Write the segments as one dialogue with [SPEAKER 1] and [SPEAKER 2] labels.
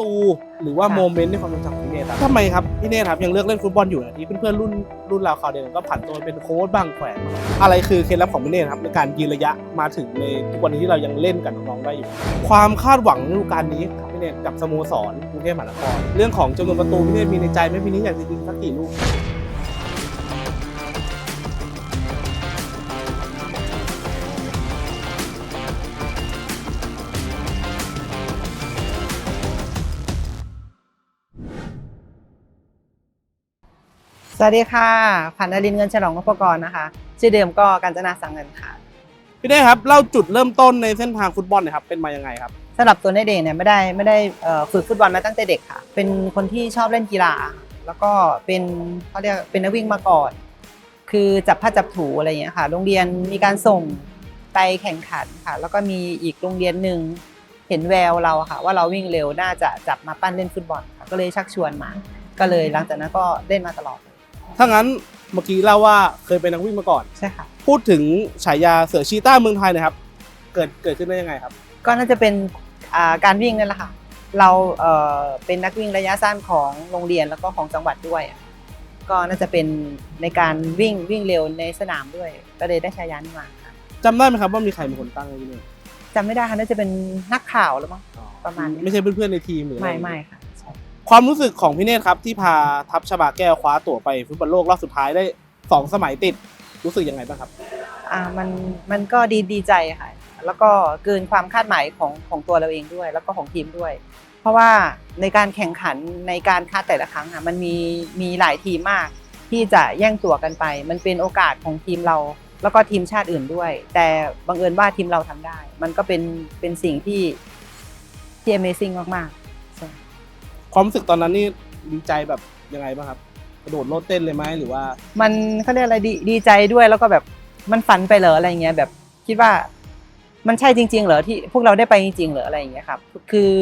[SPEAKER 1] ตูหรือว่า
[SPEAKER 2] ค่ะ
[SPEAKER 1] โมเมนต์ในความทรงจำของพี่เนธครับทำไมครับพี่เนธครับยังเลือกเล่นฟุตบอลอยู่นะที่เพื่อนๆรุ่นรุ่นราวคราวเดียวกันก็ผ่านตัวเป็นโค้ชบ้างแขวนบ้างอะไรคือเคล็ดลับของพี่เนธครับในการยืนระยะมาถึงในทุกวันนี้ที่เรายังเล่นกับน้องๆได้อยู่ ความคาดหวังในฤดูกาลนี้ครับพี่เนธกับสโมสรกรุงเทพมหานครเรื่องของจำนวนประตูพี่เนธมีในใจไหมพี่นี้อยากจะยิงสักกี่ลูก
[SPEAKER 2] สวัสดีค่ะพันนรินทร์เงินฉลองนพกรนะคะ ชื่อเดิมก็กาญจนาสังเงินค่ะ
[SPEAKER 1] พี่เนธครับเล่าจุดเริ่มต้นในเส้นทางฟุตบอลหนะครับเป็นมายังไงครับ
[SPEAKER 2] สำหรับตัวในเด็กเนี่ยไม่ได้ไม่ได้เอ่อฝึกฟุตบอลมาตั้งแต่เด็กค่ะ เป็นคนที่ชอบเล่นกีฬา แล้วก็เป็นเขาเรียกเป็นนักวิ่งมาก่อน คือจับผ้าจับถูอะไรอย่างเงี้ยค่ะ โรงเรียนมีการส่งไปแข่งขันค่ะ แล้วก็มีอีกโรงเรียนหนึ่งเห็นแววเราค่ะ ว่าเราวิ่งเร็วน่าจะจับมาปั้นเล่นฟุตบอลค่ะก็เลยชักชวนมา ก็เลยหลังจากนั้นก็เล่นมาตลอดเลย
[SPEAKER 1] ถ้างั้นเมื่อกี้เล่าว่าเคยเป็นนักวิ่งมาก่อน
[SPEAKER 2] ใช่ค่ะ
[SPEAKER 1] พูดถึงฉายาเสือชีต้าเมืองไทยหนะครับ เกิดเกิดขึ้นได้ยังไงครับ
[SPEAKER 2] ก็น่าจะเป็นอ่าการวิ่งนั่นแหละค่ะ เราเอ่อเป็นนักวิ่งระยะสั้นของโรงเรียนแล้วก็ของจังหวัดด้วยอะก็น่าจะเป็นในการวิ่งวิ่งเร็วในสนามด้วย ก็เลยได้ฉายานี้มาค่ะ
[SPEAKER 1] จำได้ไหมครับว่ามีใครเป็นคนตั้งให้พี่เนธ
[SPEAKER 2] จำไม่ได้ค่ะน่าจะเป็นนักข่าวแล้วมั้งประมาณนี้
[SPEAKER 1] ไม่ใช่เพื่อนๆในทีมหรืออะร
[SPEAKER 2] ไม่ไม่ค่ะใช่
[SPEAKER 1] ความรู้สึกของพี่เนธครับที่พาทัพชบาแก้วคว้าตั๋วไปฟุตบอลโลกรอบสุดท้ายได้สองสมัยติดรู้สึกยังไงบ้างครับ
[SPEAKER 2] อ่ามันมันก็ดีดีใจค่ะ แล้วก็เกินความคาดหมายของของตัวเราเองด้วย แล้วก็ของทีมด้วย เพราะว่าในการแข่งขันในการคัดแต่ละครั้งอะมันมีมีหลายทีมมาก ที่จะแย่งตั๋วกันไป มันเป็นโอกาสของทีมเรา แล้วก็ทีมชาติอื่นด้วย แต่บังเอิญว่าทีมเราทำได้ มันก็เป็นเป็นสิ่งที่ที่ Amazing มากๆ
[SPEAKER 1] ความรู้สึกตอนนั้นนี่ดีใจแบบยังไงบ้างครับ กระโดดโลดเต้นเลยไหมหรือว่า
[SPEAKER 2] มันเขาเรียกอะไรดีดีใจด้วยแล้วก็แบบมันฝันไปเหรออะไรเงี้ยแบบคิดว่ามันใช่จริง ๆ เหรอที่พวกเราได้ไปจริงๆเหรออะไรอย่างเงี้ยครับคือ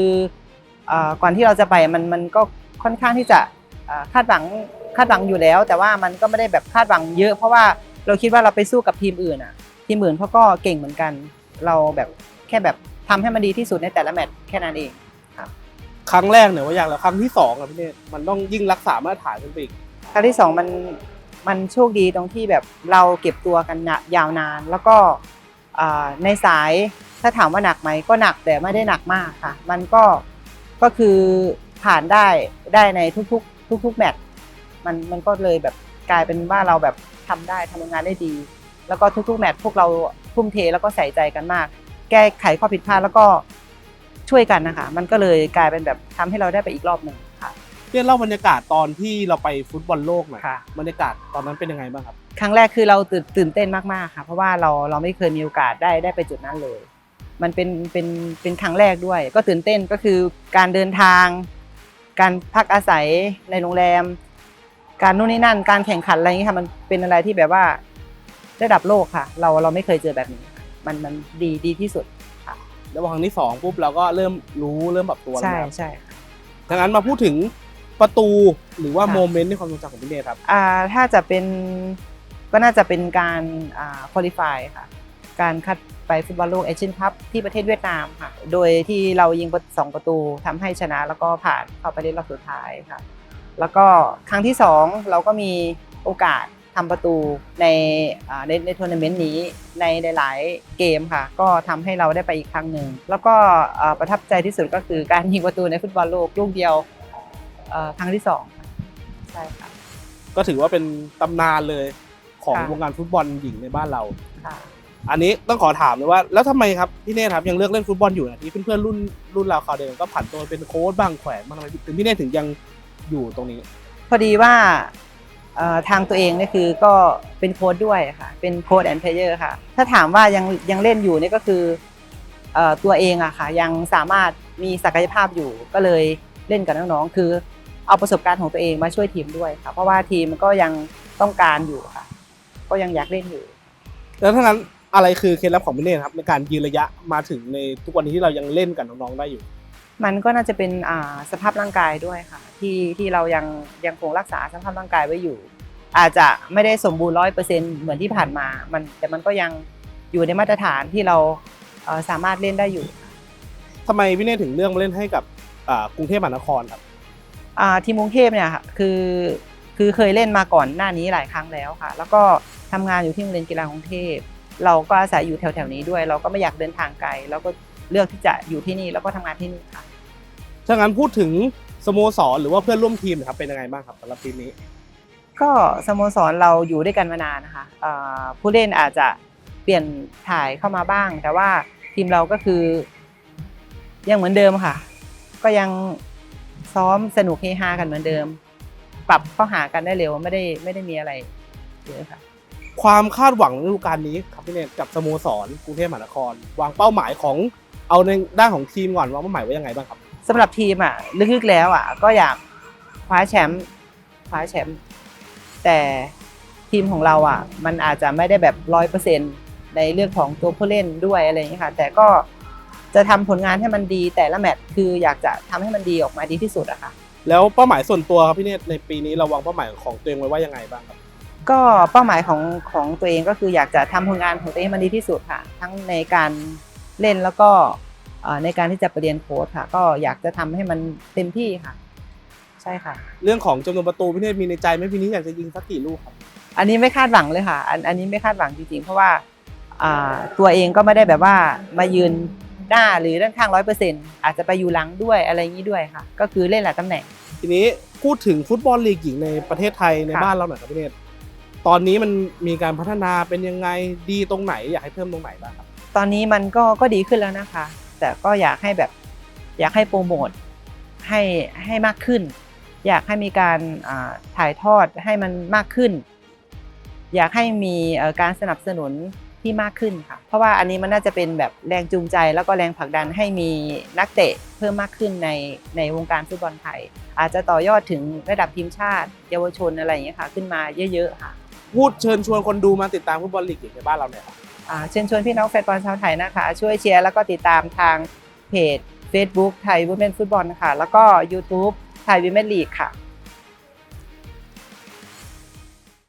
[SPEAKER 2] อ่อก่อนที่เราจะไปมันมันก็ค่อนข้างที่จะอ่อคาดหวังคาดหวังอยู่แล้ว แต่ว่ามันก็ไม่ได้แบบคาดหวังเยอะ เพราะว่าเราคิดว่าเราไปสู้กับทีมอื่นอะ ทีมอื่นเขาก็เก่งเหมือนกัน เราแบบแค่แบบทำให้มันดีที่สุดในแต่ละแมตช์แค่นั้นเอง
[SPEAKER 1] ครั้งแรกเนี่ยว่าอย่างแล้วครั้งที่สองอะพี่เนธมันต้องยิ่งรักษามาตรฐานขึ้นไปอีก
[SPEAKER 2] ครั้งที่สองมันมันโชคดีตรงที่แบบเราเก็บตัวกันนะยาวนาน แล้วก็ในสายถ้าถามว่าหนักไหมก็หนักแต่ไม่ได้หนักมากค่ะ มันก็ก็คือผ่านได้ได้ในทุกๆ ทุกๆแมตช์มันมันก็เลยแบบกลายเป็นว่าเราแบบทำได้ทำงานได้ดี แล้วก็ทุกๆแมตช์พวกเราทุ่มเทแล้วก็ใส่ใจกันมาก แก้ไขข้อผิดพลาดแล้วก็ ช่วยกันนะคะ มันก็เลยกลายเป็นแบบทำให้เราได้ไปอีกรอบหนึ่งค่ะ
[SPEAKER 1] พี่เนธเล่าบรรยากาศตอนที่เราไปฟุตบอลโลกหน่อย
[SPEAKER 2] ค่ะ
[SPEAKER 1] บรรยากาศตอนนั้นเป็นยังไงบ้างครับ
[SPEAKER 2] ครั้งแรกคือเราตื่นตื่นเต้นมากๆค่ะ เพราะว่าเราเราไม่เคยมีโอกาสได้ได้ไปจุดนั้นเลย มันเป็นเป็นเป็นครั้งแรกด้วย ก็ตื่นเต้นก็คือการเดินทาง การพักอาศัยในโรงแรม การนู่นนี่นั่น การแข่งขันอะไรอย่างนี้ยค่ะมันเป็นอะไรที่แบบว่าระดับโลกค่ะ เราเราไม่เคยเจอแบบนี้ค่ะมันมันดีดีที่สุด
[SPEAKER 1] แล้วพอครั้งที่สองปุ๊บเราก็เริ่มรู้เริ่มปรับตัวแล้ว
[SPEAKER 2] ใช่
[SPEAKER 1] นะครับ
[SPEAKER 2] ใช่ค่ะ
[SPEAKER 1] ดังนั้นมาพูดถึงประตูหรือว่า
[SPEAKER 2] ค่ะ
[SPEAKER 1] โมเมนต์ในความทรงจำของพี่เนธครับ
[SPEAKER 2] อ่าถ้าจะเป็นก็น่าจะเป็นการอ่าคุริฟายค่ะ การคัดไปฟุตบอลโลกเอเชียนคัพที่ประเทศเวียดนามค่ะ โดยที่เรายิงสองประตูทำให้ชนะแล้วก็ผ่านเข้าไปเล่นรอบสุดท้ายค่ะ แล้วก็ครั้งที่สองเราก็มีโอกาส ทำประตูในอ่าในในทัวร์นาเมนต์นี้ในหลาย ๆ เกมค่ะ ก็ทำให้เราได้ไปอีกครั้งหนึ่ง แล้วก็อ่าประทับใจที่สุดก็คือการยิงประตูในฟุตบอลโลกลูกเดียวเอ่อครั้งที่สองค่ะใช่ค่ะ
[SPEAKER 1] ก็ถือว่าเป็นตำนานเลยของ
[SPEAKER 2] ค่ะ
[SPEAKER 1] วงการฟุตบอลหญิงในบ้านเรา
[SPEAKER 2] ค่ะ
[SPEAKER 1] อันนี้ต้องขอถามเลยว่าแล้วทำไมครับพี่เนธครับยังเลือกเล่นฟุตบอลอยู่นะที่เพื่อนๆรุ่นรุ่นราวคราวเดียวกันก็ผ่านตัวเป็นโค้ชบ้างแขวนบ้างทำไมถึงพี่เนธถึงยังอยู่ตรงนี้
[SPEAKER 2] พอดีว่าเอ่อ ทางตัวเองเนี่ยคือก็เป็นโค้ดด้วยค่ะเป็นโค้ดแอนด์เพลเยอร์ค่ะ ถ้าถามว่ายังยังเล่นอยู่เนี่ยก็คืออตัวเองอะค่ะยังสามารถมีศักยภาพอยู่ก็เลยเล่นกับน้องๆคือเอาประสบการณ์ของตัวเองมาช่วยทีมด้วยค่ะ เพราะว่าทีมก็ยังต้องการอยู่ค่ะ ก็ยังอยากเล่นอยู่
[SPEAKER 1] แล้วถ้างั้นอะไรคือเคล็ดลับของพี่เนครับในการยืนระยะมาถึงในทุกวันนี้ที่เรายังเล่นกับน้องๆได้อยู่
[SPEAKER 2] มันก็น่าจะเป็นอ่าสภาพร่างกายด้วยค่ะ ที่ที่เรายังยังคงรักษาสภาพร่างกายไว้อยู่ อาจจะไม่ได้สมบูรณ์ร้อยเปอร์เซ็นเหมือนที่ผ่านมามันแต่มันก็ยังอยู่ในมาตรฐานที่เราเอ่อสามารถเล่นได้อยู่
[SPEAKER 1] ทำไมพี่เนธถึงเลือกมาเล่นให้กับอ่ากรุงเทพมหานครครับ
[SPEAKER 2] อ่าทีมกรุงเทพเนี่ยค่ะคือคือเคยเล่นมาก่อนหน้านี้หลายครั้งแล้วค่ะ แล้วก็ทำงานอยู่ที่โรงเรียนกีฬากรุงเทพเราก็อาศัยอยู่แถวๆนี้ด้วย เราก็ไม่อยากเดินทางไกล แล้วก็ เลือกที่จะอยู่ที่นี่แล้วก็ทำงานที่นี่ค่ะ
[SPEAKER 1] ถ้างั้นพูดถึงสโมสรหรือว่าเพื่อนร่วมทีมนะครับเป็นยังไงบ้างครับสำหรับทีมนี้
[SPEAKER 2] ก็สโมสรเราอยู่ด้วยกันมานานนะคะอ่าผู้เล่นอาจจะเปลี่ยนถ่ายเข้ามาบ้าง แต่ว่าทีมเราก็คือ ยังเหมือนเดิมค่ะ ก็ยังซ้อมสนุกเฮฮากันเหมือนเดิม ปรับเข้าหากันได้เร็วไม่ได้ไม่ได้มีอะไรเยอะค่ะ
[SPEAKER 1] ความคาดหวังในฤดูกาลนี้ครับพี่เนตกับสโมสรกรุงเทพมหานคร วางเป้าหมายของ เอาในด้านของทีมก่อนวางเป้าหมายไว้ยังไงบ้างครับ
[SPEAKER 2] สำหรับทีมอะลึกๆแล้วอะ ก็อยากคว้าแชมป์คว้าแชมป์แต่ทีมของเราอะ มันอาจจะไม่ได้แบบร้อยเปอร์เซ็นในเรื่องของตัวผู้เล่นด้วยอะไรอย่างนี้ยค่ะ แต่ก็จะทำผลงานให้มันดีแต่ละแมตช์คืออยากจะทำให้มันดีออกมาดีที่สุดอะค่ะ
[SPEAKER 1] แล้วเป้าหมายส่วนตัวครับพี่เนตในปีนี้เราวางเป้าหมายของตัวเองไว้ว่ายังไงบ้างครับ
[SPEAKER 2] ก็เป้าหมายของของตัวเองก็คืออยากจะทำผลงานของตัวเองให้มันดีที่สุดค่ะ ทั้งในการ เล่นแล้วก็เอ่อในการที่จะไปเรียนโค้ชค่ะ ก็อยากจะทำให้มันเต็มที่ค่ะ ใช่ค่ะ
[SPEAKER 1] เรื่องของจำนวนประตูพี่เนตมีในใจไหมปีนี้อยากจะยิงสักกี่ลูกครับ
[SPEAKER 2] อันนี้ไม่คาดหวังเลยค่ะ อันอันนี้ไม่คาดหวังจริงๆ เพราะว่าอ่าตัวเองก็ไม่ได้แบบว่ามายืนหน้าหรือด้านข้างร้อยเปอร์เซ็นต์อาจจะไปอยู่หลังด้วยอะไรอย่างนี้ด้วยค่ะ ก็คือเล่นหลายตำแหน่ง
[SPEAKER 1] ทีนี้พูดถึงฟุตบอลลีกหญิงในประเทศไทยใน
[SPEAKER 2] ค่ะ
[SPEAKER 1] บ้านเราหน่อยครับพี่เนตตอนนี้มันมีการพัฒนาเป็นยังไงดีตรงไหนอยากให้เพิ่มตรงไหนบ้างครับ
[SPEAKER 2] ตอนนี้มันก็ก็ดีขึ้นแล้วนะคะ แต่ก็อยากให้แบบอยากให้โปรโมทให้ให้มากขึ้น อยากให้มีการถ่ายทอดให้มันมากขึ้น อยากให้มีการสนับสนุนที่มากขึ้นค่ะ เพราะว่าอันนี้มันน่าจะเป็นแบบแรงจูงใจ แล้วก็แรงผลักดันให้มีนักเตะเพิ่มมากขึ้นในในวงการฟุตบอลไทย อาจจะต่อยอดถึงระดับทีมชาติ เยาวชนอะไรอย่างเงี้ยค่ะ ขึ้นมาเยอะ ๆ ค่ะ
[SPEAKER 1] พูดเชิญชวนคนดูมาติดตามฟุตบอลลีกในบ้านเราหน่อยครับ
[SPEAKER 2] อ่า เชิญชวนพี่น้องแฟนบอลชาวไทยนะคะ ช่วยเชียร์แล้วก็ติดตามทางเพจ Facebook ไทยวูแมนฟุตบอลค่ะ แล้วก็ YouTube ไทยวูแมนลีกค่ะ